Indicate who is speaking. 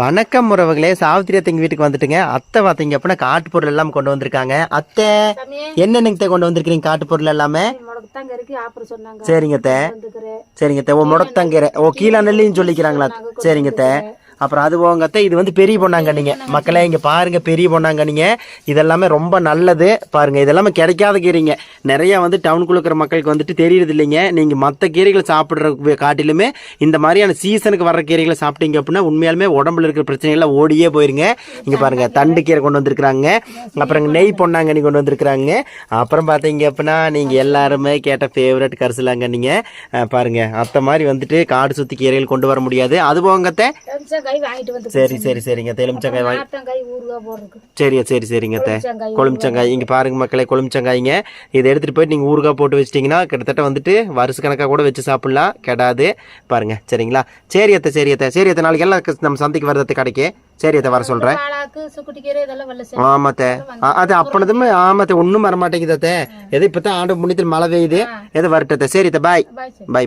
Speaker 1: வணக்கம் உறவுகளே சாவித்திரி அத்தைங்க வீட்டுக்கு வந்துட்டுங்க. அத்தை பார்த்தீங்க அப்படின்னா காட்டு பொருள் எல்லாம் கொண்டு வந்திருக்காங்க. அத்தை
Speaker 2: சாமி
Speaker 1: என்னென்னங்க கொண்டு வந்திருக்கீங்க காட்டு பொருள் எல்லாமே? சரிங்க அத்தை. சரிங்க அத்தை. ஓ முடத்தங்கரை ஓ கீழா நெல்லின்னு சொல்லிக்கிறாங்களா? சரிங்க அத்தை. அப்புறம் அது போங்கத்த இது வந்து பெரிய பொண்ணாங்கண்ணிங்க மக்களே இங்கே பாருங்கள் பெரிய பொண்ணாங்கண்ணிங்க இதெல்லாமே ரொம்ப நல்லது. பாருங்க இதெல்லாமே கிடைக்காத கீரைங்க. நிறையா வந்து டவுனுக்குள்ள இருக்கிற மக்களுக்கு வந்துட்டு தெரியறது இல்லைங்க. நீங்கள் மற்ற கீரைகளை சாப்பிட்ற காட்டிலுமே இந்த மாதிரியான சீசனுக்கு வர்ற கீரைகளை சாப்பிட்டீங்க அப்படின்னா உண்மையாலுமே உடம்புல இருக்கிற பிரச்சனைகள்லாம் ஓடியே போயிருங்க. இங்கே பாருங்கள் தண்டு கீரை கொண்டு வந்திருக்கிறாங்க. அப்புறம் நெய் பொன்னாங்கண்ணி கொண்டு வந்திருக்கிறாங்க. அப்புறம் பார்த்தீங்க அப்படின்னா நீங்கள் எல்லாருமே கேட்ட ஃபேவரட் கரிசலாங்கண்ணிங்க பாருங்கள் பாருங்க அத்தை மாதிரி வந்துட்டு காடு சுற்றி கீரைகள் கொண்டு வர முடியாது. அது போங்கத்தை
Speaker 2: எலுமிச்சங்காய் வாங்கிட்டு வந்து
Speaker 1: சரி சரி சரிங்க. எலுமிச்சங்காய் வாங்கி
Speaker 2: நாட்டங்காய் ஊறுகாய் போடுறதுக்கு.
Speaker 1: சரியா சரி சரிங்க கொழுமிச்சங்காய் இங்க பாருங்க மக்களே கொழுமிச்சங்காய்ங்க. இதை எடுத்துட்டு போயிட்டு நீங்க ஊறுகாய் போட்டு வச்சிட்டீங்கன்னா கிட்டத்தட்ட வந்துட்டு வருஷ கணக்கா கூட வச்சு சாப்பிடலாம். கெடாது. பாருங்க சரிங்களா? சரி அத்தை சரி அத்தை. சரி அத்தை நாளைக்கு எல்லாம் நம்ம சந்தைக்கு வரது கடைக்கு. சரி அத்தை வர
Speaker 2: வெள்ள
Speaker 1: ஆமாத்தே அது அப்பனதுமே ஆமாத்தே ஒன்றும் வர மாட்டேங்குது அத்தை. எது இப்போ தான் ஆண்டு முன்னிட்டு மழை பெய்யுது. எது வரட்டத்தை சரி அத்தை பாய்
Speaker 2: பாய்
Speaker 1: பாய் பாய்